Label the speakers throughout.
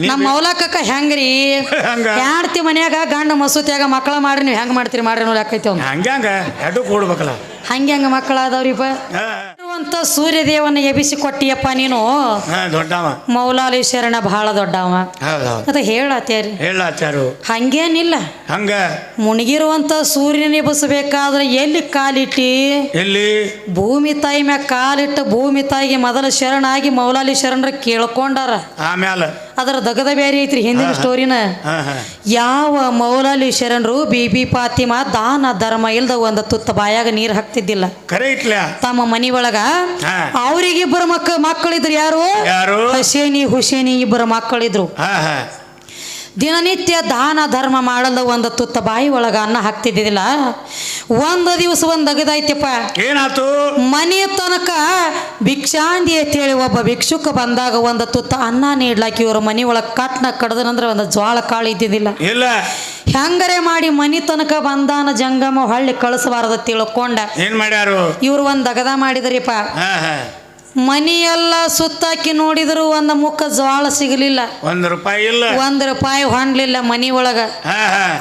Speaker 1: ನಮ್ಮ ಮೌಲಕ್ಕಕ್ಕ ಹೆಂಗ್ರಿ?
Speaker 2: ಹಂಗ?
Speaker 1: ಯಾಡ್ತಿ ಮನ್ಯಾಗ ಗಂಡ ಮಸೂತಿಯಾಗ ಮಕ್ಕಳ ಮಾಡ್ರಿ ನೀವು ಹೆಂಗ್ ಮಾಡ್ತೀರಿ ಮಾಡ್ರಿ ನೋಡಿ ಯಾಕೈತಿ ಅವ್ನು
Speaker 2: ಹಂಗ್ಯಾಂಗ ಎರಡು ಕೂಡ್ಬೇಕಲ್ಲ
Speaker 1: ಹಂಗೆ ಹಂಗ ಮಕ್ಕಳ ಅದಾವ್ರಿಪ್ಪ ಅಂತ ಸೂರ್ಯದೇವನ ಎಬಿಸಿ ಕೊಟ್ಟಿಯಪ್ಪ ನೀನು?
Speaker 2: ದೊಡ್ಡವ.
Speaker 1: ಮೌಲಾಲಿ ಶರಣ ಬಹಳ ದೊಡ್ಡವ. ಅದ ಹೇಳತ್ತೇರಿ
Speaker 2: ಹೇಳಾತ್ಯಾರು?
Speaker 1: ಹಂಗೇನಿಲ್ಲ.
Speaker 2: ಹಂಗ?
Speaker 1: ಮುಣಗಿರುವಂತ ಸೂರ್ಯನ ಎಬ್ಬಿಸಬೇಕಾದ್ರೆ ಎಲ್ಲಿ ಕಾಲಿಟ್ಟಿ?
Speaker 2: ಎಲ್ಲಿ?
Speaker 1: ಭೂಮಿ ತಾಯಿ ಮ್ಯಾಗ ಕಾಲಿಟ್ಟು ಭೂಮಿ ತಾಯಿಗೆ ಮೊದಲ ಶರಣಾಗಿ ಮೌಲಾಲಿ ಶರಣರ ಕೇಳ್ಕೊಂಡಾರ.
Speaker 2: ಆಮ್ಯಾಲ.
Speaker 1: ಅದರ ದಗದ ಬೇರೆ ಐತ್ರಿ ಹಿಂದಿನ ಸ್ಟೋರಿನ ಯಾವ ಮೌಲಾಲಿ ಶರಣರು ಬಿಬಿ ಪಾತಿಮಾ ದಾನ ಧರ್ಮ ಇಲ್ದ ಒಂದು ತುತ್ತ ಬಾಯಾಗ ನೀರು ಹಾಕ್ತಿದ್ದಿಲ್ಲ. ತಮ್ಮ ಮನಿ ಒಳಗ. ಅವ್ರಿಗಿಬ್ಬರು ಮಕ್ಕ ಮಕ್ಕಳಿದ್ರು ಯಾರು? ಹಸೇನಿ ಹುಸೇನಿ ಇಬ್ಬರು ಮಕ್ಕಳಿದ್ರು. ದಿನನಿತ್ಯ ದಾನ ಧರ್ಮ ಮಾಡಲ್ಲ ಒಂದು ತುತ್ತ ಬಾಯಿ ಒಳಗ ಅನ್ನ ಹಾಕ್ತಿದ್ದಿಲ್ಲ ಒಂದು ದಿವಸ ಒಂದು ಅಗದಾಯ್ತಪ್ಪ.
Speaker 2: ಏನಾಯ್ತು?
Speaker 1: ಮನೆ ತನಕ ಭಿಕ್ಷಾಂದಿ ಅಂತೇಳಿ ಒಬ್ಬ ಭಿಕ್ಷುಕ ಬಂದಾಗ ಒಂದು ತುತ್ತ ಅನ್ನ ನೀಡ್ಲಾಕಿ ಇವ್ರ ಮನೆ ಒಳಗೆ ಕಟ್ನ ಕಡ್ದನಂದ್ರೆ ಒಂದು ಜ್ವಾಳ ಕಾಳು ಇದ್ದಿದ್ದಿಲ್ಲ.
Speaker 2: ಇಲ್ಲ.
Speaker 1: ಹೆಂಗರೆ ಮಾಡಿ ಮನೆ ತನಕ ಬಂದಾನ ಜಂಗಮ ಹೊಳ್ಳಿ ಕಳಿಸಬಾರದ ತಿಳ್ಕೊಂಡ.
Speaker 2: ಏನ್ ಮಾಡ್ಯಾರು?
Speaker 1: ಇವ್ರು ಒಂದು ಅಗದ ಮಾಡಿದ್ರಿಪ್ಪ. ಮನಿಯೆಲ್ಲ ಸುತ್ತಾಕಿ ನೋಡಿದ್ರು ಒಂದು ಮುಖ ಜ್ವಾಳ ಸಿಗಲಿಲ್ಲ.
Speaker 2: ಒಂದ್ ರೂಪಾಯಿ ಇಲ್ಲ.
Speaker 1: ಒಂದ್ ರೂಪಾಯಿ ಹೊಂಡ್ಲಿಲ್ಲ ಮನಿ ಒಳಗ.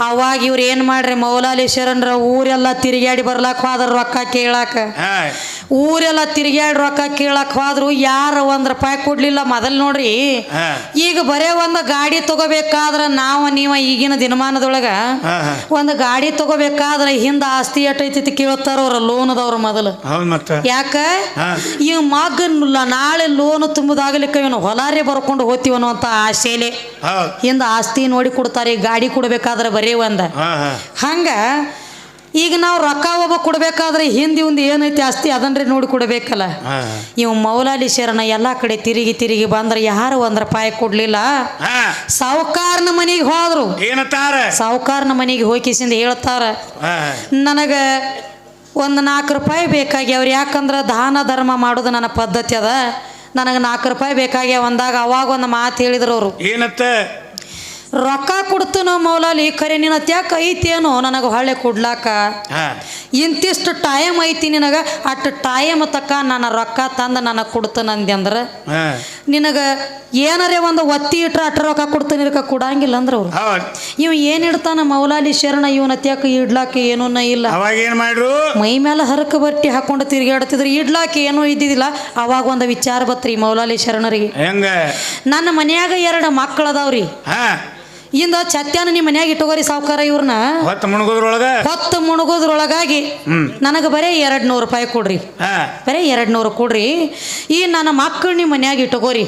Speaker 1: ಅವಾಗ ಇವ್ರು ಏನ್ ಮಾಡ್ರಿ ಮೌಲಾಲಿ ಶರಣರ ಊರೆಲ್ಲ ತಿರುಗಾಡಿ ಬರ್ಲಾಕ್ ಹೋದ್ರ ರೊಕ್ಕ ಕೇಳಾಕ. ಊರೆಲ್ಲ ತಿರುಗಾಡಿ ರೊಕ್ಕ ಕೇಳಾಕ್ ಹೋದ್ರು ಯಾರ ಒಂದ್ ರೂಪಾಯಿ ಕೊಡ್ಲಿಲ್ಲ ಮೊದಲ್ ನೋಡ್ರಿ. ಈಗ ಬರೇ ಒಂದು ಗಾಡಿ ತಗೋಬೇಕಾದ್ರ ನಾವ ನೀವ ಈಗಿನ ದಿನಮಾನದೊಳಗ ಒಂದ್ ಗಾಡಿ ತಗೋಬೇಕಾದ್ರ ಹಿಂದ ಆಸ್ತಿ ಎಟ್ಟೈತಿ ಕೇಳ್ತಾರ ಅವ್ರ ಲೋನದವ್ರ ಮೊದಲು. ಯಾಕ?
Speaker 2: ಈ
Speaker 1: ಈ ಮಗನ್ ನಾಳೆ ಲೋನ್ ತುಂಬುದಾಗಲಿಕ್ಕೆ ಇವನು ಹೊಲಾರೆ ಬರ್ಕೊಂಡು ಹೋಗ್ತೀವಿ ಅಂತ ಆಸೆಲೆ.
Speaker 2: ಹೌದ್.
Speaker 1: ಆಸ್ತಿ ನೋಡಿ ಕೊಡ್ತಾರೆ ಗಾಡಿ ಕೊಡ್ಬೇಕಾದ್ರೆ ಬರೀ ಒಂದ. ಹಂಗ ಈಗ ನಾವು ರೊಕ್ಕ ಒಬ್ಬ ಕೊಡ್ಬೇಕಾದ್ರೆ ಹಿಂದಿ ಒಂದು ಏನೈತಿ ಆಸ್ತಿ ಅದನ್ರಿ ನೋಡಿ ಕೊಡ್ಬೇಕಲ್ಲ. ಇವ್ ಮೌಲಾಲಿ ಶರಣ ಎಲ್ಲ ಕಡೆ ತಿರುಗಿ ತಿರುಗಿ ಬಂದ್ರೆ ಯಾರು ಒಂದ್ ರೂಪಾಯಿ ಕೊಡ್ಲಿಲ್ಲ. ಸಾವುಕಾರನ ಮನೆಗೆ ಹೋದ್ರು. ಸಾವುಕಾರನ ಮನೆಗೆ ಹೋಗಿಸಿಂದ ಹೇಳ್ತಾರ. ನನಗೆ ಒಂದು ನಾಲ್ಕು ರೂಪಾಯಿ ಬೇಕಾಗಿ ಅವ್ರು ಯಾಕಂದ್ರೆ ದಾನ ಧರ್ಮ ಮಾಡೋದು ನನ್ನ ಪದ್ಧತಿ ಅದ. ನನಗೆ ನಾಲ್ಕು ರೂಪಾಯಿ ಬೇಕಾಗ್ಯಾವ ಅಂದಾಗ ಅವಾಗ ಒಂದು ಮಾತು ಹೇಳಿದ್ರು ಅವರು.
Speaker 2: ಏನತ್ತ?
Speaker 1: ರೊಕ್ಕ ಕೊಡ್ತು ನಾವು ಮೌಲಾಲಿ ಖರೆ ನಿನ್ನ ತ್ಯಾಕ ಐತೇನೋ ನನಗೆ ಹೊಳ್ಳೆ ಕೊಡ್ಲಾಕ. ಇಂತಿಷ್ಟು ಟೈಮ್ ಐತಿ ನಿನಗೆ ಅಷ್ಟು ಟೈಮ್ ತಕ್ಕ ನಾನು ರೊಕ್ಕ ತಂದು ನನಗೆ ಕೊಡ್ತೇನೆ ಅಂದ್ರೆ
Speaker 2: ಹಾ.
Speaker 1: ನಿನಗೆ ಏನಾರೇ ಒಂದು ಒತ್ತಿ ಇಟ್ರೆ ಅಷ್ಟು ರೊಕ್ಕ ಕೊಡ್ತೇನೆ ಇರಕ ಕೊಡಂಗಿಲ್ಲ ಅಂದ್ರೆ ಅವ್ರು. ಇವ್ ಏನು ಇಡ್ತಾನ ಮೌಲಾಲಿ ಶರಣ ಇವನ ತ್ಯಾಕ ಇಡ್ಲಾಕ ಏನೂ ಇಲ್ಲ.
Speaker 2: ಅವಾಗ ಏನ್ ಮಾಡ್ರು?
Speaker 1: ಮೈ ಮೇಲೆ ಹರಕ ಬಟ್ಟಿ ಹಾಕೊಂಡು ತಿರುಗಾಡ್ತಿದ್ರು ಇಡ್ಲಾಕ ಏನೂ ಇದ್ದಿದ್ದಿಲ್ಲ. ಅವಾಗ ಒಂದು ವಿಚಾರ ಬತ್ರಿ ಮೌಲಾಲಿ ಶರಣರಿಗೆ.
Speaker 2: ಹೆಂಗ?
Speaker 1: ನನ್ನ ಮನ್ಯಾಗ ಎರಡು ಮಕ್ಕಳು ಅದಾವ್ರಿ
Speaker 2: ಹಾ.
Speaker 1: ಇಂದ ಚತ್ಯಾನ ನಿಮ್ಮ ಮನ್ಯಾಗ ಇಟ್ಟುಗೋರಿ ಸಾವುಕಾರ ಇವ್ರನ್ನ.
Speaker 2: ಹೊತ್ತು ಮುಣಗೋದ್ರೊಳಗ?
Speaker 1: ಹೊತ್ತು ಮುಣಗೋದ್ರೊಳಗಾಗಿ ನನಗೆ ಬರೀ ಎರಡು ನೂರು ರೂಪಾಯಿ ಕೊಡ್ರಿ. ಬರೇ ಎರಡು ನೂರು ಕೊಡ್ರಿ. ಈ ನನ್ನ ಮಕ್ಕಳು ನಿಮ್ಮ ಮನ್ಯಾಗ ಇಟ್ಟುಗೋರಿ.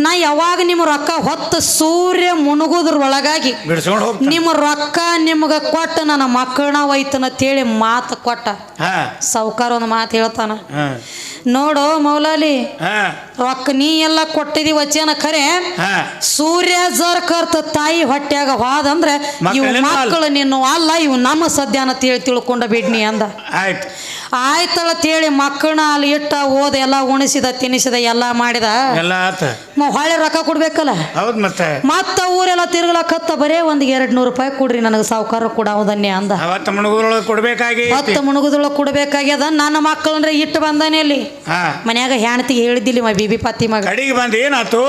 Speaker 1: ನಾ ಯಾವಾಗ ನಿಮ್ಮ ರೊಕ್ಕ ಹೊತ್ತು ಸೂರ್ಯ ಮುಣುಗುದ್ರ
Speaker 2: ಒಳಗಾಗಿ ಹೋಗ್ತಾನ.
Speaker 1: ನಿಮ್ಮ ರೊಕ್ಕ ನಿಮ್ಗ ಕೊಟ್ಟ ನನ್ನ ಮಕ್ಕಳನ್ನ ಒಯ್ತನಂತೇಳಿ ಮಾತು ಕೊಟ್ಟ.
Speaker 2: ಹಾ.
Speaker 1: ಸಾವುಕಾರ ಒಂದು ಮಾತು ಹೇಳ್ತಾನ.
Speaker 2: ಹಾ.
Speaker 1: ನೋಡು ಮೌಲಾಲಿ
Speaker 2: ಹಾ.
Speaker 1: ರೊಕ್ಕ ನೀ ಎಲ್ಲ ಕೊಟ್ಟಿದಿ ವಚನ ಖರೆ.
Speaker 2: ಹಾ.
Speaker 1: ಸೂರ್ಯ ಜರ್ ಕರ್ತ ತಾಯಿ ಹೊಟ್ಯಾಗ ಹೋದಂದ್ರೆ ಇವ್
Speaker 2: ಮಕ್ಕಳೇನು ಅಲ್ಲ.
Speaker 1: ಮಕ್ಕಳು ನಿನ್ನ ಅಲ್ಲ ಇವು ನಮ್ಮ ಸದ್ಯಾನ ತಿಳಿ ತಿಳ್ಕೊಂಡ ಬಿಡ್ನಿ ಅಂದ.
Speaker 2: ಆಯ್ತು.
Speaker 1: ಆಯ್ತಳ ತೇಳಿ ಮಕ್ಕಳನ್ನ ಅಲ್ಲಿ ಇಟ್ಟ ಓದ ಎಲ್ಲ ಉಣಿಸಿದ ತಿನಿಸಿದ ಎಲ್ಲ ಮಾಡಿದ.
Speaker 2: ಎಲ್ಲ ಆತ.
Speaker 1: ಹೊಳೆ ರೊಕ್ಕ ಕೊಡ್ಬೇಕಲ್ಲ?
Speaker 2: ಹೌದ್ ಮತ್ತೆ.
Speaker 1: ಮತ್ತ ಊರೆಲ್ಲ ತಿರ್ಗಲಕತ್ತ ಬರೇ ಒಂದ್ ಎರಡ್ ನೂರು ರೂಪಾಯಿ ಕೊಡ್ರಿ ನನಗೆ ಸಾವುಕಾರ ಕೊಡವುದನ್ನೇ ಅಂದ.
Speaker 2: ಅವತ್ತು ಕೊಡ್ಬೇಕಾಗಿ
Speaker 1: ಹತ್ತು ಮುಣುಗುದೊಳಗೆ ಕೊಡ್ಬೇಕಾಗ್ಯದ ನನ್ನ ಮಕ್ಕಳಂದ್ರೆ ಇಟ್ಟು ಬಂದಾನೆ ಅಲ್ಲಿ ಮನ್ಯಾಗ ಹೆಣ್ತಿಗೆ ಹೇಳಿದ್ದಿಲ್ಲ ಮ ಬಿಬಿ ಪತಿ ಮಗ.
Speaker 2: ಕಡಿಗೆ ಬಂದು ಏನಾತು?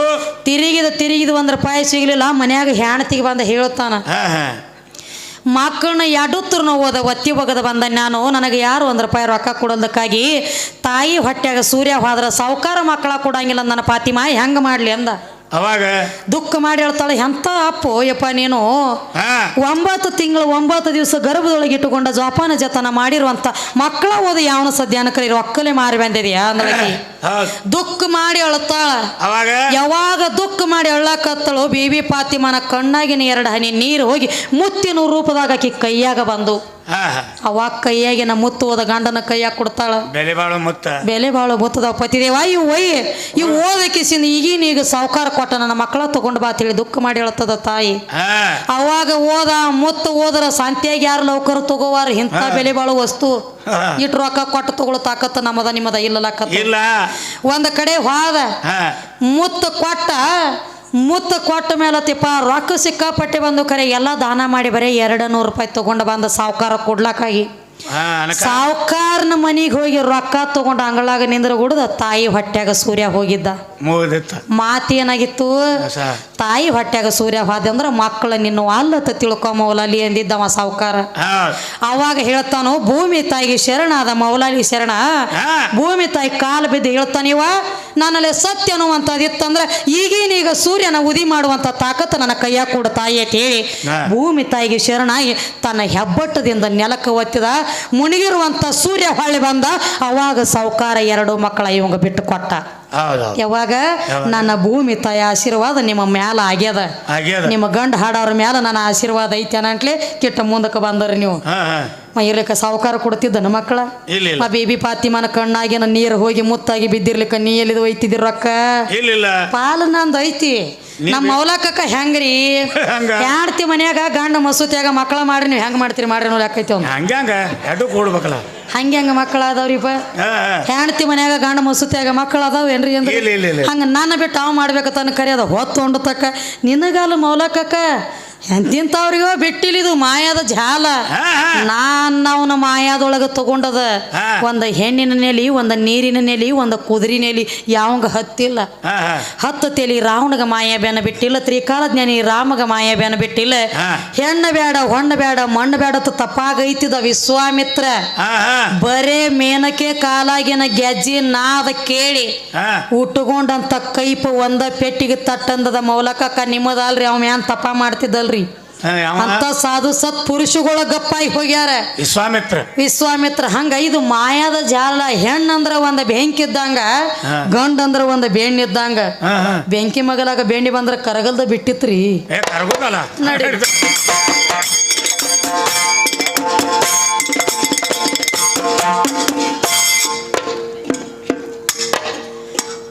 Speaker 1: ತಿರುಗಿದ ತಿರುಗಿದ ಒಂದ್ ರೂಪಾಯಿ ಸಿಗ್ಲಿಲ್ಲ. ಮನ್ಯಾಗ ಹೆಣ್ತಿಗೆ ಬಂದ
Speaker 2: ಹೇಳುತ್ತಾನ
Speaker 1: ಮಕ್ಕಳನ್ನ ಎಡುತ್ತರು ಹೋದ ಒತ್ತಿ ಒಗದ ಬಂದ ನಾನು. ನನಗೆ ಯಾರು ಒಂದು ರೂಪಾಯಿ ರೊಕ್ಕ ಕೊಡೋದಕ್ಕಾಗಿ ತಾಯಿ ಹೊಟ್ಯಾಗ ಸೂರ್ಯ ಹೋದ್ರೆ ಸಾವುಕಾರ ಮಕ್ಕಳ ಕೊಡಂಗಿಲ್ಲ ನನ್ನ ಪಾತಿಮಾ ಹೆಂಗೆ ಮಾಡಲಿ ಅಂದ.
Speaker 2: ಅವಾಗ?
Speaker 1: ದುಃಖ ಮಾಡಿ ಹೇಳ್ತಾಳೆ ಎಂತ ಅಪ್ಪು ಯಪ್ಪ ನೀನು? ಒಂಬತ್ತು ತಿಂಗಳು ಒಂಬತ್ತು ದಿವಸ ಗರ್ಭದೊಳಗೆ ಇಟ್ಟುಕೊಂಡ ಜೋಪಾನ ಜತನ ಮಾಡಿರುವಂತ ಮಕ್ಕಳ ಓದ ಯಾವನ ಸದ್ಯಾನ ಕರಿ ಒಕ್ಕಲೆ ಮಾರಿ ಬಂದಿದ್ಯಾ ಅಂದಳಕಿ? ದುಃಖ ಮಾಡಿ ಅಳತಾಳ.
Speaker 2: ಅವಾಗ?
Speaker 1: ಯಾವಾಗ ದುಃಖ ಮಾಡಿ ಅಳ್ಳಕತ್ತಳು ಬೇಬಿ ಪಾತಿಮನ ಕಣ್ಣಾಗಿನ ಎರಡು ಹನಿ ನೀರು ಹೋಗಿ ಮುತ್ತಿನ ರೂಪದಾಗ ಆಕಿ ಕೈಯಾಗ ಬಂದು
Speaker 2: ಹಾ ಕೈಯಾಗೆ
Speaker 1: ಅವಾಗ ಕೈಯಾಗಿನ ಮುತ್ತು ಹೋದ ಗಂಡನ ಕೈಯಾಗ ಕೊಡ್ತಾಳ.
Speaker 2: ಬೆಲೆ ಬಾಳು ಮುತ್ತ.
Speaker 1: ಬೆಲೆ ಬಾಳು ಮುತ್ತದ ಪತಿದೇವ ಇವು ಒಯ್ ಇವು ಈಗಿನ ಈಗ ಸಾವುಕಾರ ಕೊಟ್ಟ ನನ್ನ ಮಕ್ಕಳ ತಗೊಂಡ್ ಬಾ ತಿಳಿ ದುಃಖ ಮಾಡಿ ಹೇಳ್ತದ ತಾಯಿ. ಅವಾಗ ಓದ ಮುತ್ತು ಓದರ ಶಾಂತಿಯಾಗಿ ಯಾರು ನೌಕರ ತಗೋವಾರ ಇಂಥ ಬೆಲೆ ಬಾಳು ವಸ್ತು.
Speaker 2: ಇಟ್
Speaker 1: ಇಟ್ಟು ರೊಕ್ಕ ಕೊಟ್ಟು ತಗೊಳ್ಳೋ ತಾಕತ್ತ ನಮ್ಮದ ನಿಮ್ಮದ
Speaker 2: ಇಲ್ಲ.
Speaker 1: ಒಂದ್ ಕಡೆ ಹೋದ. ಮುತ್ತು ಕೊಟ್ಟ ಮುತ್ತು ಕೊಟ್ಟ ಮೇಲೆ ತಿಪ್ಪ, ರೊಕ್ಕ ಸಿಕ್ಕಾಪಟ್ಟೆ ಬಂದು ಕರೆ, ಎಲ್ಲ ದಾನ ಮಾಡಿ ಬರೀ ಎರಡು ನೂರು ರೂಪಾಯಿ ತೊಗೊಂಡು ಬಂದು ಸಾವುಕಾರ ಕೊಡ್ಲಕ್ಕಾಗಿ. ಸಾವುಕಾರನ ಮನೆಗೆ ಹೋಗಿ ರೊಕ್ಕ ತಗೊಂಡು ಅಂಗಳಾಗ ನಿಂದ್ರ ಗುಡ್ದ ತಾಯಿ ಹೊಟ್ಯಾಗ ಸೂರ್ಯ ಹೋಗಿದ್ದ. ಮಾತೇನಾಗಿತ್ತು ತಾಯಿ ಹೊಟ್ಯಾಗ ಸೂರ್ಯ ಹೋದ ಅಂದ್ರ ಮಕ್ಕಳ ನಿನ್ನ ಅಲ್ಲತ್ತ ತಿಳ್ಕೊ ಮೌಲಾಲಿ ಎಂದಿದ್ದವ ಸಾವುಕಾರ. ಅವಾಗ ಹೇಳ್ತಾನು ಭೂಮಿ ತಾಯಿಗೆ ಶರಣ ಅದ ಮೌಲಾಲಿ ಶರಣ. ಭೂಮಿ ತಾಯಿ ಕಾಲು ಬಿದ್ದು ಹೇಳ್ತಾನಿವ ನನ್ನಲ್ಲಿ ಸತ್ಯ ಅನ್ನುವಂಥದ್ದು ಇತ್ತಂದ್ರೆ ಈಗ ಸೂರ್ಯನ ಉದಿ ಮಾಡುವಂಥ ತಾಕತ್ತು ನನ್ನ ಕೈಯಾಗ ಕೂಡ ತಾಯಿ ಅಂತ ಹೇಳಿ ಭೂಮಿ ತಾಯಿಗೆ ಶರಣಾಗಿ ತನ್ನ ಹೆಬ್ಬಟ್ಟದಿಂದ ನೆಲಕ್ಕೆ ಒತ್ತಿದ. ಮುಣಿಗಿರುವಂಥ ಸೂರ್ಯ ಹೊಳ್ಳಿ ಬಂದ ಅವಾಗ ಸಾವುಕಾರ ಎರಡು ಮಕ್ಕಳ ಇವಂಗ ಬಿಟ್ಟು ಕೊಟ್ಟ. ಯಾವಾಗ? ನನ್ನ ಭೂಮಿ ತಾಯಿ ಆಶೀರ್ವಾದ ನಿಮ್ಮ ಮ್ಯಾಲ ಆಗ್ಯದ. ನಿಮ್ಮ ಗಂಡ ಹಾಡೋರ ಮ್ಯಾಲ ನನ್ನ ಆಶೀರ್ವಾದ ಐತಿ ಅನ್ನಂಟ್ಲೆ ಕೆಟ್ಟ ಮುಂದಕ್ಕೆ ಬಂದರಿ ನೀವು. ಇರ್ಲಿಕ್ಕೆ ಸಾವುಕಾರ ಕೊಡ್ತಿದ್ದ ನಮ್ಮ
Speaker 2: ಕೊಡ್ತಿದ್ದನ ಮಕ್ಕಳ
Speaker 1: ಆ ಬೇಬಿ ಪಾತಿಮನ ನನ್ನ ನೀರು ಹೋಗಿ ಮುತ್ತಾಗಿ ಬಿದ್ದಿರ್ಲಿಕ್ಕೆ ನೀ ಎಲ್ಲಿದು ಒಯ್ತಿದ್ದೀರ ರೊಕ್ಕ?
Speaker 2: ಇಲ್ಲ
Speaker 1: ಪಾಲು ನಂದು ಐತಿ. ನಮ್ಮ ಮೌಲಕಕ್ಕ ಹೆಂಗ್ರಿ? ಯಾಡ್ತಿ ಮನ್ಯಾಗ ಗಂಡ ಮಸೂತಿಯಾಗ ಮಕ್ಕಳ ಮಾಡ್ರಿ ನೀವು ಹೆಂಗ್ ಮಾಡ್ತೀರಿ ಮಾಡ್ರಿ ನೋಡಿ
Speaker 2: ಹಾಕೈತಿ ಎರಡು ಕೂಡ್ಬೇಕಲ್ಲ.
Speaker 1: ಹಂಗೆ ಹಂಗ ಮಕ್ಕಳ ಅದಾವ್ರಿಪ್ಪ
Speaker 2: ಹಾ ಹಾ.
Speaker 1: ಹೆಣ್ತಿ ಮನ್ಯಾಗ ಗಂಡ ಮಸೂತ್ಯಾಗ ಮಕ್ಕಳು ಅದಾವ ಏನ್ರಿ ಅಂದ್ರೆ. ಹಂಗ ನನ್ನ ಬಿಟ್ಟು ಅವ ಕರಿ ಅದ ಹೊತ್ತು ತಕ್ಕ ನಿನಗಾಲ ಮೌಲಕಕ್ಕ ಎಂತಿಂತವ್ರಿಗೋ ಬಿಟ್ಟಿಲಿದು ಮಾಯಾದ ಜಾಲ. ನಾನ್ ಅವನ ಮಾಯಾದೊಳಗ ತಗೊಂಡದ. ಒಂದ ಹೆಣ್ಣಿನ ನೆಲಿ ಒಂದ ನೀರಿನ ನೆಲಿ ಒಂದ ಕುದುರಿ ನೆಲಿ ಯಾವಂಗ ಹತ್ತಿಲ್ಲ. ಹತ್ತು ತೆಲಿ ರಾವಣಗ ಮಾಯ ಬೇನ ಬಿಟ್ಟಿಲ್ಲ ತ್ರಿಕಾಲ ಜ್ಞಾನಿ ರಾಮಗ ಮಾಯ ಬೇನ ಬಿಟ್ಟಿಲ್ಲ. ಹೆಣ್ಣು ಬೇಡ ಹೊಣ್ಣ ಬೇಡ ಮಣ್ಣು ಬೇಡ ತಪ್ಪಾಗೈತಿದ ವಿಶ್ವಾಮಿತ್ರ. ಬರೇ ಮೇನಕೆ ಕಾಲಾಗಿನ ಗೆಜ್ಜಿ ನಾದ ಕೇಳಿ ಉಟ್ಟುಕೊಂಡಂತ ಕೈಪ ಒಂದ ಪೆಟ್ಟಿಗೆ ತಟ್ಟಂದದ ಮೌಲಕ ನಿಮ್ಮದಲ್ರಿ ಅವ ಏನ್ ತಪ್ಪ ಮಾಡ್ತಿದ್ದಲ್ರಿ.
Speaker 2: ಯಾವ
Speaker 1: ಅಂತ ಸಾಧು ಸತ್ ಪುರುಷಗಳ ಗಪ್ಪಾಗಿ ಹೋಗ್ಯಾರ.
Speaker 2: ವಿಶ್ವಾಮಿತ್ರ.
Speaker 1: ವಿಶ್ವಾಮಿತ್ರ ಹಂಗ ಇದು ಮಾಯಾದ ಜಾಲ ಹೆಣ್ಣಂದ್ರ ಒಂದ ಬೆಂಕಿ ಇದ್ದಂಗ
Speaker 2: ಗಂಡ್
Speaker 1: ಗಂಡಂದ್ರ ಒಂದ ಬೆಣ್ಣಿ ಇದ್ದಂಗ.
Speaker 2: ಹಾ ಹಾ.
Speaker 1: ಬೆಂಕಿ ಮಗಲಾಗ ಬೆಣ್ಣಿ ಬಂದ್ರ ಕರಗಲ್ದ ಬಿಟ್ಟಿತ್ರಿ.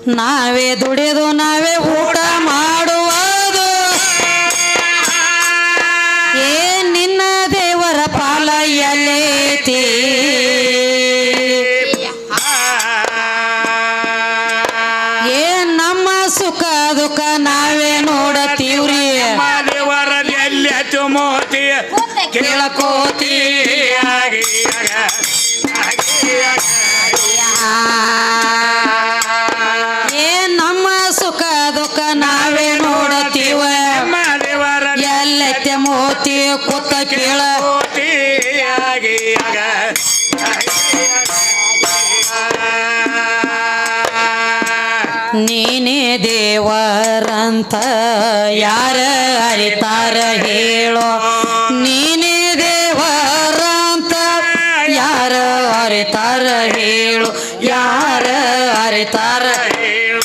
Speaker 1: ನಾವೇ ದುಡಿದು ನಾವೇ ಊಟ ಕೇಳ. ನೀನೇ ದೇವರಂತ ಯಾರ ಅರಿತಾರ ಹೇಳೋ? ನೀನೇ ದೇವರಂತ ಯಾರ ಅರಿತಾರ ಹೇಳು? ಯಾರ ಅರಿತಾರ ನೀನೇ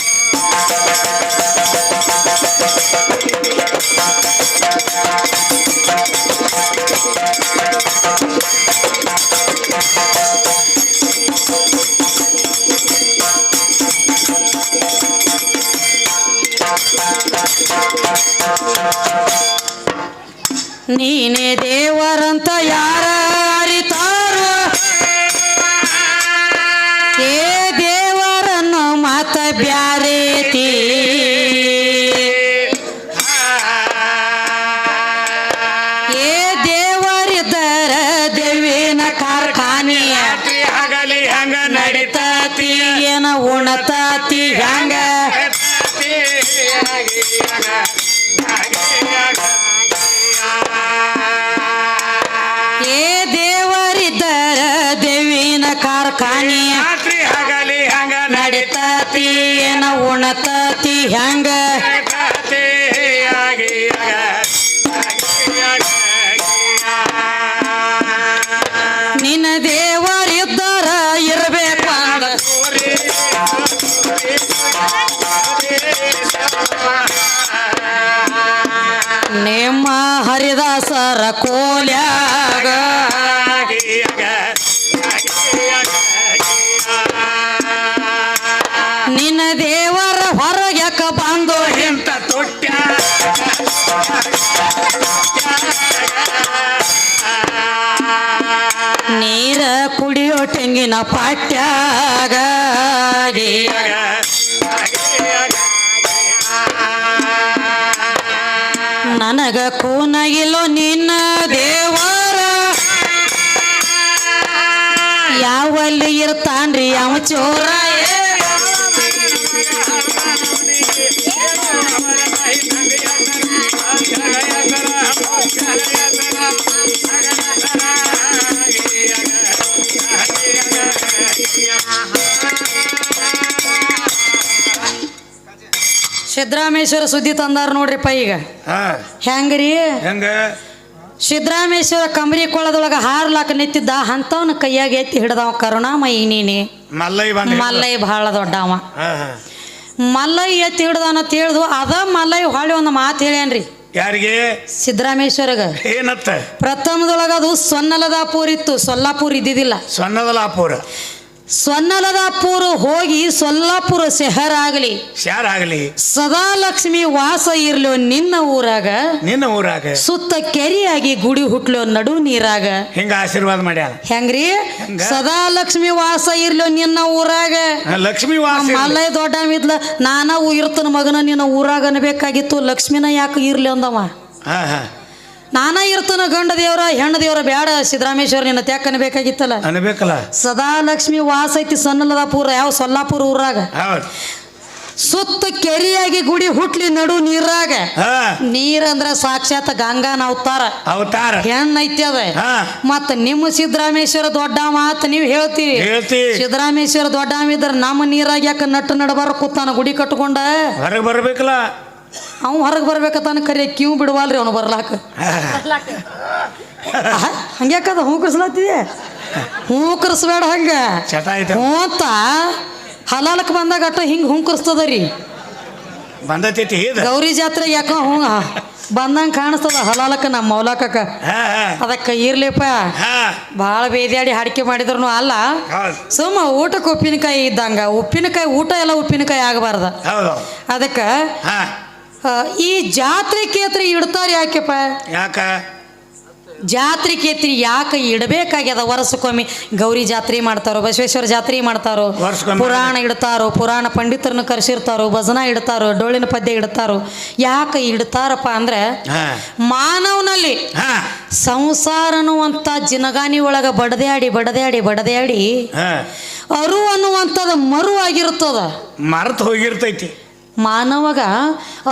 Speaker 1: ದೇವರಂತ
Speaker 2: ಆಗಿ
Speaker 1: ನಿನ್ನ ದೇವರಿದ್ದರ ಇರಬೇಕು ನಿಮ್ಮ ಹರಿದಾಸರ ಕೋಲ್ಯಾಗ ನೀರ ಕುಡಿಯೋ ತೆಂಗಿನ ಪಾಟ್ಯಾಗ ನನಗ ಕೋನಗಿಲೋ ನಿನ್ನ ದೇವರ. ಯಾವಲ್ಲಿ ಇರ್ತಾನ್ರಿ ಯಾವ ಚೋರ ಸಿದ್ದರಾಮೇಶ್ವರ ಸುದ್ದಿ ತಂದಾರ ನೋಡ್ರಿಪ್ಪ ಈಗ.
Speaker 2: ಹಾ.
Speaker 1: ಹೆಂಗ್ರಿ?
Speaker 2: ಹೆಂಗ?
Speaker 1: ಸಿದ್ದರಾಮೇಶ್ವರ ಕಂಬರಿ ಕೊಳದೊಳಗ ಹಾರ್ಲಾಕ ನಿಂತಿದ್ದ ಅಂತವನ ಕೈಯಾಗ ಎತ್ತಿ ಹಿಡ್ದವ ಕರುಣಾಮಯಿ ನೀನಿ.
Speaker 2: ಮಲ್ಲೈ ಬಂದ
Speaker 1: ಮಲ್ಲೈ ಬಹಳ ದೊಡ್ಡವ.
Speaker 2: ಹಾ ಹಾ.
Speaker 1: ಮಲ್ಲೈ ಎತ್ತಿ ಹಿಡ್ದವನ ತಿಳಿದು ಅದ ಮಲ್ಲೈ ಹೊಳ್ಳಿ ಒಂದು ಮಾತು ಹೇಳೇನ್ರಿ
Speaker 2: ಯಾರಿಗೆ?
Speaker 1: ಸಿದ್ದರಾಮೇಶ್ವರಗ
Speaker 2: ಏನತ್ತ?
Speaker 1: ಪ್ರಥಮದೊಳಗ ಅದು ಸೊನ್ನಲದಾಪುರ ಇತ್ತು ಸೊಲ್ಲಾಪುರ ಇದ್ದಿದ್ದಿಲ್ಲ.
Speaker 2: ಸೊನ್ನದಲಾಪುರ
Speaker 1: ಸೊನ್ನಲದಾಪುರ ಹೋಗಿ ಸೊಲ್ಲಾಪುರ ಶಹರ ಆಗಲಿ
Speaker 2: ಶಾರ್ ಆಗಲಿ
Speaker 1: ಸದಾ ಲಕ್ಷ್ಮಿ ವಾಸ ಇರ್ಲೋ ನಿನ್ನ ಊರಾಗ.
Speaker 2: ನಿನ್ನ ಊರಾಗ.
Speaker 1: ಸುತ್ತ ಕೆರಿಯಾಗಿ ಗುಡಿ ಹುಟ್ಲೋ ನಡು ನೀರಾಗ.
Speaker 2: ಹಿಂಗ ಆಶೀರ್ವಾದ ಮಾಡ್ಯಾರ
Speaker 1: ಹೆಂಗ್ರಿ?
Speaker 2: ಹೆಂಗ?
Speaker 1: ಸದಾ ಲಕ್ಷ್ಮಿ ವಾಸ ಇರ್ಲೋ ನಿನ್ನ ಊರಾಗ.
Speaker 2: ಲಕ್ಷ್ಮಿ ವಾಸ ಮಲ್ಲಯ್ಯ
Speaker 1: ಮಲ್ಲೈ ದೊಡ್ಡ ಇದ್ಲ ನಾನ ಇರ್ತನ ಮಗನ ನಿನ್ನ ಊರಾಗ ಅನ್ಬೇಕಾಗಿತ್ತು ಲಕ್ಷ್ಮಿನ ಯಾಕೆ ಇರ್ಲಿ ಅಂದವ?
Speaker 2: ಹಾ ಹಾ.
Speaker 1: ನಾನ ಇರ್ತನ ಗಂಡ ದೇವ್ರ ಹೆಣ್ಣ ದೇವರ ಬ್ಯಾಡ. ಸಿದ್ದರಾಮೇಶ್ವರ ನಿನ್ನ ತ್ಯಾಕ ಅನ್ಬೇಕಾಗಿತ್ತಲ್ಲ?
Speaker 2: ಅನ್ಬೇಕಲ್ಲ?
Speaker 1: ಸದಾ ಲಕ್ಷ್ಮಿ ವಾಸ ಐತಿ ಸನ್ನಲದಾಪುರ ಯಾವ ಸೊಲ್ಲಾಪುರ ಊರಾಗ? ಸುತ್ತ ಕೆರಿಯಾಗಿ ಗುಡಿ ಹುಟ್ಲಿ ನಡು ನೀರಾಗ. ನೀರಂದ್ರ ಸಾಕ್ಷಾತ್ ಗಂಗಾನ ಅವತಾರ.
Speaker 2: ಅವತಾರ.
Speaker 1: ಹೆಣ್ಣ ಐತಿ ಅದ. ಮತ್ತ ನಿಮ್ಮ ಸಿದ್ದರಾಮೇಶ್ವರ ದೊಡ್ಡ ಮಾತು ನೀವು ಹೇಳ್ತೀರಿ.
Speaker 2: ಹೇಳ್ತಿ
Speaker 1: ಸಿದ್ದರಾಮೇಶ್ವರ ದೊಡ್ಡ ಇದ್ರ ನಮ್ಮ ನೀರಾಗ ಯಾಕ ನಟ್ಟು ನಡಬಾರ ಕೂತಾನ ಗುಡಿ ಕಟ್ಕೊಂಡ?
Speaker 2: ಹೊರಗೆ ಬರ್ಬೇಕಲ್ಲ?
Speaker 1: ಅವ್ ಹೊರಗೆ ಬರ್ಬೇಕತ್ತಾನ ಕರೆ ಕ್ಯೂ ಬಿಡವಲ್ರಿ ಅವನು ಬರ್ಲಾಕ. ಹಂಗ್ಯಾಕದ ಹೂ ಕರ್ಸ್ಲತ್ತಿದೆ ಹೂ ಕರ್ಸ್ಬೇಡ ಹಂಗ.
Speaker 2: ಚಟ ಐತೆ.
Speaker 1: ಹ್ಞೂ ಅಂತ ಹಲಾಲಕ್ ಬಂದಾಗ ಅಟ್ಟ ಹಿಂಗೆ ಹೂ ಕರ್ಸ್ತದ ರೀ.
Speaker 2: ಬಂದತೈತಿ
Speaker 1: ಗೌರಿ ಜಾತ್ರೆ ಯಾಕ ಹೂ ಬಂದಂಗೆ ಕಾಣಿಸ್ತದ ಹಲಾಲಕ್ಕ ನಮ್ಮ ಮೌಲಾಕಕ್ಕ.
Speaker 2: ಹಾ ಹಾ.
Speaker 1: ಅದಕ್ಕೆ ಇರ್ಲಿಪ್ಪ.
Speaker 2: ಹಾ.
Speaker 1: ಭಾಳ ಬೇದಿಯಾಡಿ ಹಾಡಿಕೆ ಮಾಡಿದ್ರು ಅಲ್ಲ. ಸುಮ್ಮ ಊಟಕ್ಕೆ ಉಪ್ಪಿನಕಾಯಿ ಇದ್ದಂಗ ಉಪ್ಪಿನಕಾಯಿ ಊಟ ಎಲ್ಲ ಉಪ್ಪಿನಕಾಯಿ ಆಗಬಾರ್ದ.
Speaker 2: ಹೌದು.
Speaker 1: ಅದಕ್ಕೆ
Speaker 2: ಹಾ.
Speaker 1: ಈ ಜಾತ್ರೆ ಕೇತ್ರಿ ಇಡ್ತಾರೆ ಯಾಕೆಪ್ಪ?
Speaker 2: ಯಾಕ?
Speaker 1: ಜಾತ್ರೆ ಕೇತ್ರಿ ಯಾಕೆ ಇಡಬೇಕಾಗ್ಯದ? ವರ್ಷಕ್ಕೊಮ್ಮೆ ಗೌರಿ ಜಾತ್ರೆ ಮಾಡ್ತಾರೋ ಬಸವೇಶ್ವರ ಜಾತ್ರೆ ಮಾಡ್ತಾರೋ
Speaker 2: ವರ್ಷಕ್ಕೊಮ್ಮೆ
Speaker 1: ಪುರಾಣ ಇಡ್ತಾರೋ ಪುರಾಣ ಪಂಡಿತರನ್ನ ಕರೆಸಿರ್ತಾರೋ ಭಜನ ಇಡ್ತಾರೋ ಡೊಳ್ಳಿನ ಪದ್ಯ ಇಡ್ತಾರೋ ಯಾಕೆ ಇಡ್ತಾರಪ್ಪ ಅಂದ್ರೆ ಮಾನವನಲ್ಲಿ
Speaker 2: ಹಾ.
Speaker 1: ಸಂಸಾರ ಅನ್ನುವಂಥ ಜಿನಗಾನಿ ಒಳಗೆ ಬಡದ್ಯಾಡಿ ಬಡದ್ಯಾಡಿ ಬಡದ್ಯಾಡಿ
Speaker 2: ಹಾ.
Speaker 1: ಅರು ಅನ್ನುವಂಥದ್ದು ಮರು ಆಗಿರ್ತದ
Speaker 2: ಮರತ್ ಹೋಗಿರ್ತೈತಿ.
Speaker 1: ಮಾನವಗ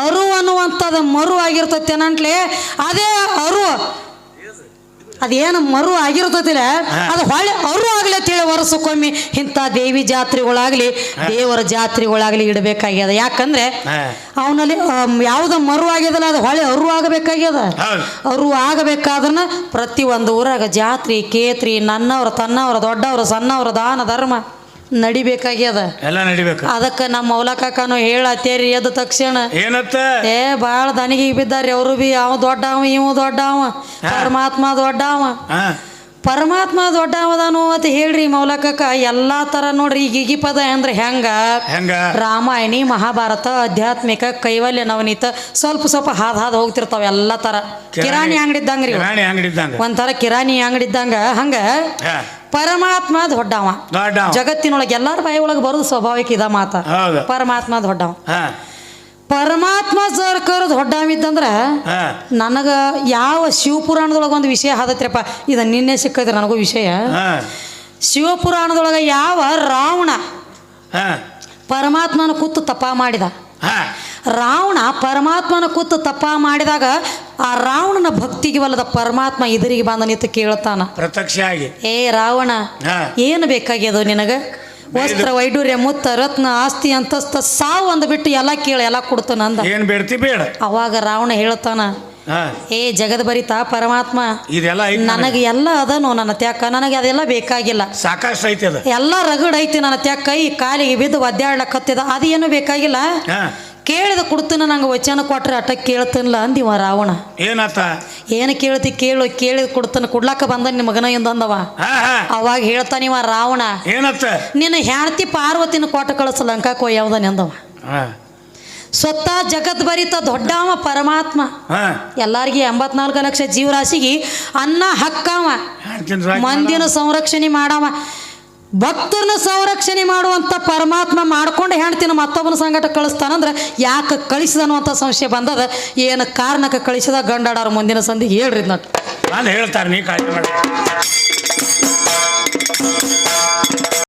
Speaker 1: ಅರು ಅನ್ನುವಂಥದ್ದು ಮರು ಆಗಿರ್ತೈತೆ ಅನ್ನಂಟ್ಲೆ ಅದೇ ಅರು. ಅದೇನು ಮರು ಆಗಿರ್ತತಿಲ್ಲ? ಅದು ಹೊಳೆ ಅರು ಆಗ್ಲಿ ಅಂತೇಳಿ ವರ್ಷಕ್ಕೊಮ್ಮೆ ಇಂಥ ದೇವಿ ಜಾತ್ರೆಗಳಾಗಲಿ ದೇವರ ಜಾತ್ರೆಗಳಾಗಲಿ ಇಡಬೇಕಾಗ್ಯದ. ಯಾಕಂದ್ರೆ ಅವನಲ್ಲಿ ಯಾವ್ದು ಮರು ಆಗ್ಯದಲ್ಲ ಅದು ಹೊಳೆ ಅರು ಆಗಬೇಕಾಗ್ಯದ. ಅರು ಆಗಬೇಕಾದ್ರನ ಪ್ರತಿ ಒಂದು ಊರಾಗ ಜಾತ್ರೆ ಕೇತ್ರಿ ನನ್ನವ್ರ ತನ್ನವ್ರ ದೊಡ್ಡವ್ರ ಸಣ್ಣವ್ರ ದಾನ ಧರ್ಮ ನಡಿಬೇಕಾಗ್ಯದ.
Speaker 2: ಎಲ್ಲ ನಡಿಬೇಕು.
Speaker 1: ಅದಕ್ಕೆ ನಮ್ಮ ಮೌಲಕಾಕನು ಹೇಳತ್ತೇರಿ ಎದ್ದ ತಕ್ಷಣ.
Speaker 2: ಏನತ್ತ?
Speaker 1: ಏ ಭಾಳ ದನಿಗೆ ಬಿದ್ದಾರಿ ಅವರು ಬಿ ಅವ ದೊಡ್ಡ ಅವ ಇವ ದೊಡ್ಡ ಅವ ಪರಮಾತ್ಮ ದೊಡ್ಡ ಅವ ಪರಮಾತ್ಮ ದೊಡ್ಡ ಅವದಾನು ಅಂತ ಹೇಳ್ರಿ ಮೌಲಕಕ್ಕ ಎಲ್ಲಾ ತರ ನೋಡ್ರಿ ಈಗ ಈಗಿ ಪದ ಅಂದ್ರೆ ಹೆಂಗ? ರಾಮಾಯಣಿ ಮಹಾಭಾರತ ಆಧ್ಯಾತ್ಮಿಕ ಕೈವಲ್ಯ ನವನೀತ ಸ್ವಲ್ಪ ಸ್ವಲ್ಪ ಹಾದ್ ಹಾದ್ ಹೋಗ್ತಿರ್ತಾವ ಎಲ್ಲಾ ತರ. ಕಿರಾಣಿ ಅಂಗಡಿ ಇದ್ದಂಗ್ರಿ ಒಂಥರ ಕಿರಾಣಿ ಅಂಗಡಿ ಇದ್ದಂಗ. ಹಂಗ? ಪರಮಾತ್ಮ ದೊಡ್ಡವ. ಜಗತ್ತಿನೊಳಗೆ ಎಲ್ಲಾರ ಬಾಯಿ ಒಳಗೆ ಬರೋದು ಸ್ವಾಭಾವಿಕ ಇದ ಮಾತ. ಪರಮಾತ್ಮ ದೊಡ್ಡವ. ಪರಮಾತ್ಮ ಸರ್ಕಾರ ದೊಡ್ಡವಿದ್ದಂದ್ರ ನನಗ ಯಾವ ಶಿವಪುರಾಣದೊಳಗೆ ಒಂದು ವಿಷಯ ಹಾದತ್ರಪ್ಪ. ಇದು ನಿನ್ನೆ ಸಿಕ್ಕೈತೆ ನನಗೂ ವಿಷಯ. ಶಿವಪುರಾಣದೊಳಗ ಯಾವ ರಾವಣ ಪರಮಾತ್ಮನ ಕೂತು ತಪ ಮಾಡಿದ. ರಾವಣ ಪರಮಾತ್ಮನ ಕೂತು ತಪ್ಪ ಮಾಡಿದಾಗ ಆ ರಾವಣನ ಭಕ್ತಿಗೆ ಒಲ್ಲದ ಪರಮಾತ್ಮ ಇದರಿಗೆ ಬಂದ ನಿಂತು ಕೇಳ್ತಾನ.
Speaker 2: ಪ್ರತ್ಯಕ್ಷ ಆಗಿ
Speaker 1: ಏ ರಾವಣ ಏನು ಬೇಕಾಗ್ಯದ ನಿನಗ? ವಸ್ತ್ರ ವೈಡೂರ್ಯ ಮುತ್ತ ರತ್ನ ಆಸ್ತಿ ಅಂತಸ್ತ ಸಾವು ಅಂದ ಬಿಟ್ಟು ಎಲ್ಲ ಕೇಳ ಎಲ್ಲ ಕೊಡ್ತಾನ ಅಂದ.
Speaker 2: ಏನ್ ಬೇಡ್ತಿ ಬೇಡ.
Speaker 1: ಅವಾಗ ರಾವಣ ಹೇಳ್ತಾನ ಏ ಜಗದ ಬರಿತಾ ಪರಮಾತ್ಮ
Speaker 2: ಇದೆಲ್ಲ ನನಗೆ.
Speaker 1: ಎಲ್ಲ ಅದನು ನನ್ನ ತ್ಯಾಕ ನನಗೆ ಅದೆಲ್ಲ ಬೇಕಾಗಿಲ್ಲ.
Speaker 2: ಸಾಕಷ್ಟು ಐತಿ ಅದ.
Speaker 1: ಎಲ್ಲ ರಗಡ್ ಐತಿ ನನ್ನ ತ್ಯಾಕ ಕೈ ಕಾಲಿಗೆ ಬಿದ್ದು ಒದ್ದಾಡ್ಲಕತ್ತಿದ ಅದೇನು ಬೇಕಾಗಿಲ್ಲ? ಕೇಳಿದ ಕೊಡ್ತನ ನಂಗೆ ವಚನ ಕೊಟ್ರೆ ಅಟ ಕೇಳ್ತನಲ್ಲ ಅಂದಿವ ರಾವಣ.
Speaker 2: ಏನತ್ತ
Speaker 1: ಏನು ಕೇಳ್ತಿ ಕೇಳು ಕೇಳಿದ ಕೊಡ್ತನ ಕೊಡ್ಲಾಕ ಬಂದ ನಿಮ್ಮ ಮಗನ ಎಂದಂದವ ಅವಾಗ ಹೇಳ್ತಾನಿವ ರಾವಣ
Speaker 2: ಏನತ್ತ
Speaker 1: ನಿನ್ನ ಹೆಂಡತಿ ಪಾರ್ವತಿನ ಕೊಟ್ಟ ಕಳಿಸ ಲಂಕಾಕೋ ಯಾವ್ದನ ಎಂದವ
Speaker 2: ಹಾ.
Speaker 1: ಸ್ವತಃ ಜಗತ್ ಬರಿತ ದೊಡ್ಡವ ಪರಮಾತ್ಮ.
Speaker 2: ಹಾ.
Speaker 1: ಎಲ್ಲಾರ್ಗಿ ಎಂಬತ್ನಾಲ್ಕು ಲಕ್ಷ ಜೀವರಾಶಿಗೆ ಅನ್ನ ಹಕ್ಕವ. ಮಂದಿನ ಸಂರಕ್ಷಣೆ ಮಾಡವ. ಭಕ್ತರನ್ನ ಸಂರಕ್ಷಣೆ ಮಾಡುವಂಥ ಪರಮಾತ್ಮ ಮಾಡ್ಕೊಂಡು ಹೆಣ್ತಿನ ಮತ್ತೊಬ್ಬನ ಸಂಗಟ ಕಳಿಸ್ತಾನಂದ್ರೆ ಯಾಕೆ ಕಳಿಸಿದನು ಅಂತ ಸಂಶಯ ಬಂದದ? ಏನು ಕಾರಣಕ್ಕೆ ಕಳಿಸಿದ? ಗಂಡಾಡೋರು ಮುಂದಿನ ಸಂದಿಗೆ ಹೇಳ್ರಿ
Speaker 2: ನಾನು ಹೇಳ್ತಾರೆ ನೀ ಕಾಳಜಿ ಮಾಡಿ.